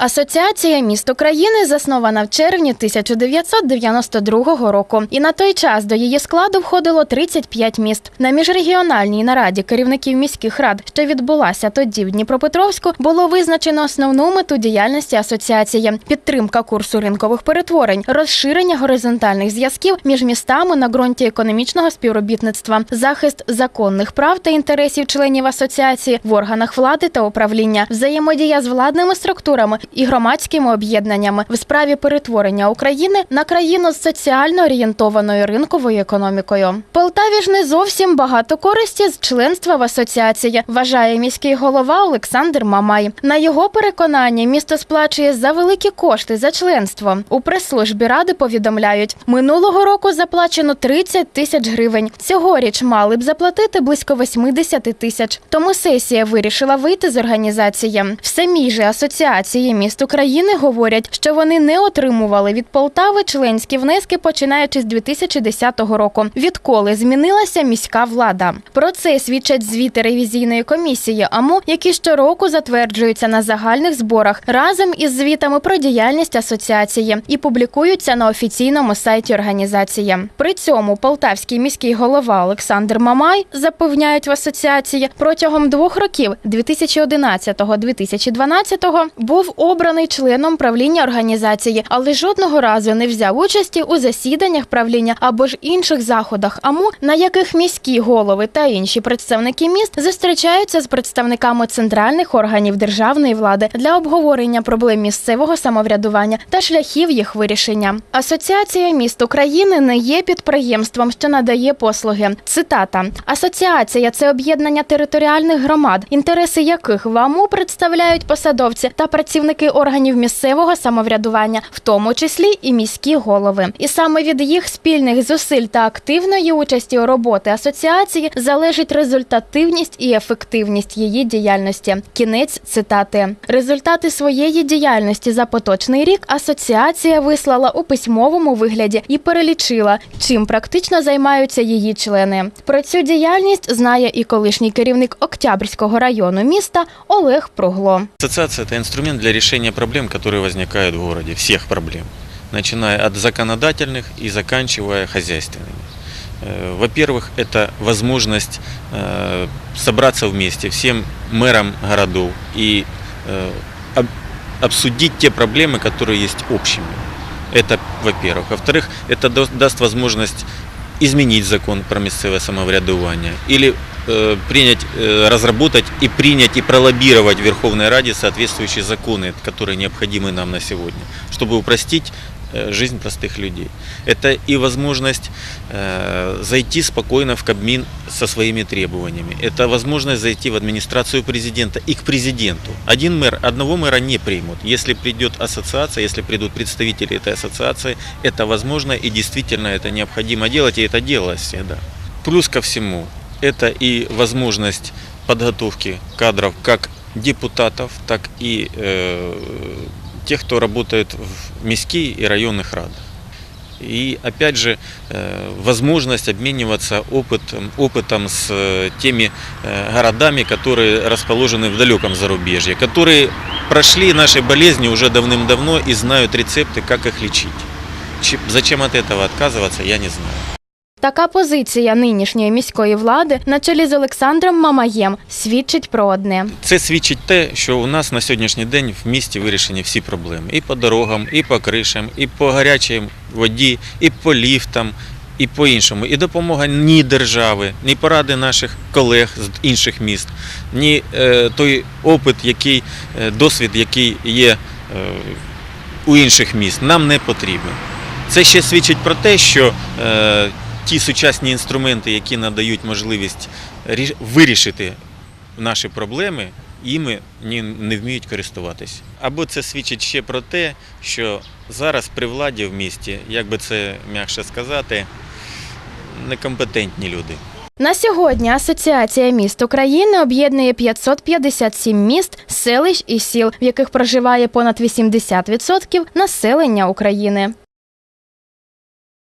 Асоціація міст України заснована в червні 1992 року, і на той час до її складу входило 35 міст. На міжрегіональній нараді керівників міських рад, що відбулася тоді в Дніпропетровську, було визначено основну мету діяльності асоціації: підтримка курсу ринкових перетворень, розширення горизонтальних зв'язків між містами на ґрунті економічного співробітництва, захист законних прав та інтересів членів асоціації в органах влади та управління, взаємодія з владними структурами і громадськими об'єднаннями в справі перетворення України на країну з соціально орієнтованою ринковою економікою. Полтаві ж не зовсім багато користі з членства в асоціації, вважає міський голова Олександр Мамай. На його переконання, місто сплачує за великі кошти за членство. У прес-службі ради повідомляють, минулого року заплачено 30 тисяч гривень. Цьогоріч мали б заплатити близько 80 тисяч. Тому сесія вирішила вийти з організації. В самій же асоціації міст України говорять, що вони не отримували від Полтави членські внески починаючи з 2010 року, відколи змінилася міська влада. Про це свідчать звіти ревізійної комісії АМУ, які щороку затверджуються на загальних зборах разом із звітами про діяльність асоціації і публікуються на офіційному сайті організації. При цьому полтавський міський голова Олександр Мамай запевняють в асоціації протягом двох років 2011-2012 був обраний членом правління організації, але жодного разу не взяв участі у засіданнях правління або ж інших заходах АМУ, на яких міські голови та інші представники міст зустрічаються з представниками центральних органів державної влади для обговорення проблем місцевого самоврядування та шляхів їх вирішення. Асоціація міст України не є підприємством, що надає послуги. Цитата: Асоціація це об'єднання територіальних громад, інтереси яких в АМУ представляють посадовці та працівники органів місцевого самоврядування, в тому числі і міські голови. І саме від їх спільних зусиль та активної участі у роботи асоціації залежить результативність і ефективність її діяльності. Кінець цитати. Результати своєї діяльності за поточний рік асоціація вислала у письмовому вигляді і перелічила, чим практично займаються її члени. Про цю діяльність знає і колишній керівник Октябрьського району міста Олег Пругло. Ассоциация – это инструмент для решения проблем, которые возникают в городе, всех проблем, начиная от законодательных и заканчивая хозяйственными. Э, Во-первых, это возможность э, собраться вместе всем мэрам городов и э, об- обсудить те проблемы, которые есть общими. Это во-первых. Во-вторых, это даст возможность изменить закон про местное самоврядування или принять, э, разработать и принять и пролоббировать в Верховной Раде соответствующие законы, которые необходимы нам на сегодня, чтобы упростить э, жизнь простых людей. Это и возможность э, зайти спокойно в Кабмин со своими требованиями. Это возможность зайти в администрацию президента и к президенту. Один мэр, одного мэра не примут. Если придет ассоциация, если придут представители этой ассоциации, это возможно и действительно это необходимо делать, и это делалось всегда. Плюс ко всему, это и возможность подготовки кадров как депутатов, так и э, тех, кто работает в міській и районных радах. И опять же, э, возможность обмениваться опытом, опытом с э, теми э, городами, которые расположены в далеком зарубежье, которые прошли наши болезни уже давным-давно и знают рецепты, как их лечить. Чи- Зачем от этого отказываться, я не знаю. Така позиція нинішньої міської влади на чолі з Олександром Мамаєм свідчить про одне. Це свідчить те, що у нас на сьогоднішній день в місті вирішені всі проблеми. І по дорогам, і по кришам, і по гарячій воді, і по ліфтам, і по іншому. І допомога ні держави, ні поради наших колег з інших міст, ні е, той опит, який, е, досвід, який є е, у інших міст, нам не потрібен. Це ще свідчить про те, що ті сучасні інструменти, які надають можливість ріш- вирішити наші проблеми, іми не вміють користуватися. Або це свідчить ще про те, що зараз при владі в місті, як би це м'якше сказати, некомпетентні люди. На сьогодні Асоціація міст України об'єднує 557 міст, селищ і сіл, в яких проживає понад 80% населення України.